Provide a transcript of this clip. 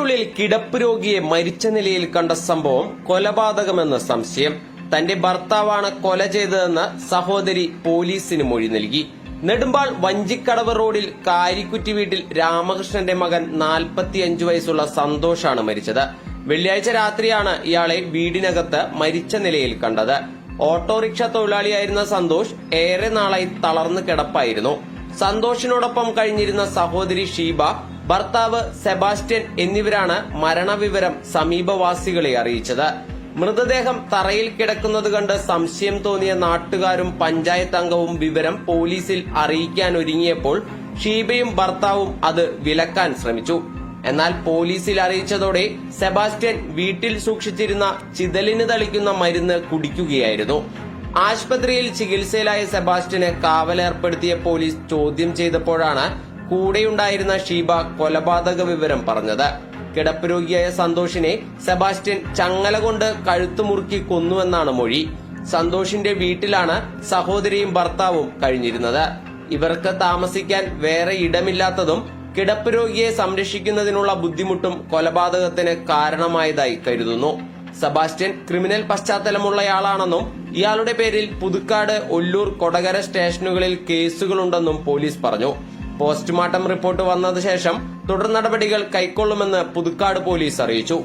വീടിനുള്ളിൽ കിടപ്പ് രോഗിയെ മരിച്ച നിലയിൽ കണ്ട സംഭവം കൊലപാതകമെന്ന സംശയം. തന്റെ ഭർത്താവാണ് കൊല ചെയ്തതെന്ന് സഹോദരി പോലീസിന് മൊഴി നൽകി. നെടുമ്പാൾ വഞ്ചിക്കടവ് റോഡിൽ കാരിക്കുറ്റി വീട്ടിൽ രാമകൃഷ്ണന്റെ മകൻ നാൽപ്പത്തിയഞ്ചു വയസ്സുള്ള സന്തോഷാണ് മരിച്ചത്. വെള്ളിയാഴ്ച രാത്രിയാണ് ഇയാളെ വീടിനകത്ത് മരിച്ച നിലയിൽ കണ്ടത്. ഓട്ടോറിക്ഷ തൊഴിലാളിയായിരുന്ന സന്തോഷ് ഏറെ നാളായി തളർന്നു കിടപ്പായിരുന്നു. സന്തോഷിനോടൊപ്പം കഴിഞ്ഞിരുന്ന സഹോദരി ഷീബ ഭർത്താവ് സെബാസ്റ്റ്യൻ എന്നിവരാണ് മരണവിവരം സമീപവാസികളെ അറിയിച്ചത്. മൃതദേഹം തറയിൽ കിടക്കുന്നത് കണ്ട് സംശയം തോന്നിയ നാട്ടുകാരും പഞ്ചായത്ത് അംഗവും വിവരം പോലീസിൽ അറിയിക്കാൻ ഒരുങ്ങിയപ്പോൾ ഷീബയും ഭർത്താവും അത് വിലക്കാൻ ശ്രമിച്ചു. എന്നാൽ പോലീസിൽ അറിയിച്ചതോടെ സെബാസ്റ്റ്യൻ വീട്ടിൽ സൂക്ഷിച്ചിരുന്ന ചിതലിന് തളിക്കുന്ന മരുന്ന് കുടിക്കുകയായിരുന്നു. ആശുപത്രിയിൽ ചികിത്സയിലായ സെബാസ്റ്റ്യന് കാവലേർപ്പെടുത്തിയ പോലീസ് ചോദ്യം ചെയ്തപ്പോഴാണ് കൂടെയുണ്ടായിരുന്ന ഷീബ കൊലപാതക വിവരം പറഞ്ഞത്. കിടപ്പ് രോഗിയായ സന്തോഷിനെ സെബാസ്റ്റ്യൻ ചങ്ങല കൊണ്ട് കഴുത്തു മുറുക്കി കൊന്നുവെന്നാണ് മൊഴി. സന്തോഷിന്റെ വീട്ടിലാണ് സഹോദരിയും ഭർത്താവും കഴിഞ്ഞിരുന്നത്. ഇവർക്ക് താമസിക്കാൻ വേറെ ഇടമില്ലാത്തതും കിടപ്പ് രോഗിയെ സംരക്ഷിക്കുന്നതിനുള്ള ബുദ്ധിമുട്ടും കൊലപാതകത്തിന് കാരണമായതായി കരുതുന്നു. സെബാസ്റ്റ്യൻ ക്രിമിനൽ പശ്ചാത്തലമുള്ളയാളാണെന്നും ഇയാളുടെ പേരിൽ പുതുക്കാട് ഒല്ലൂർ കൊടകര സ്റ്റേഷനുകളിൽ കേസുകളുണ്ടെന്നും പോലീസ് പറഞ്ഞു. പോസ്റ്റ്മോർട്ടം റിപ്പോർട്ട് വന്നത് ശേഷം തുടർ നടപടികൾ കൈക്കൊള്ളുമെന്ന് പുതുക്കാട് പോലീസ് അറിയിച്ചു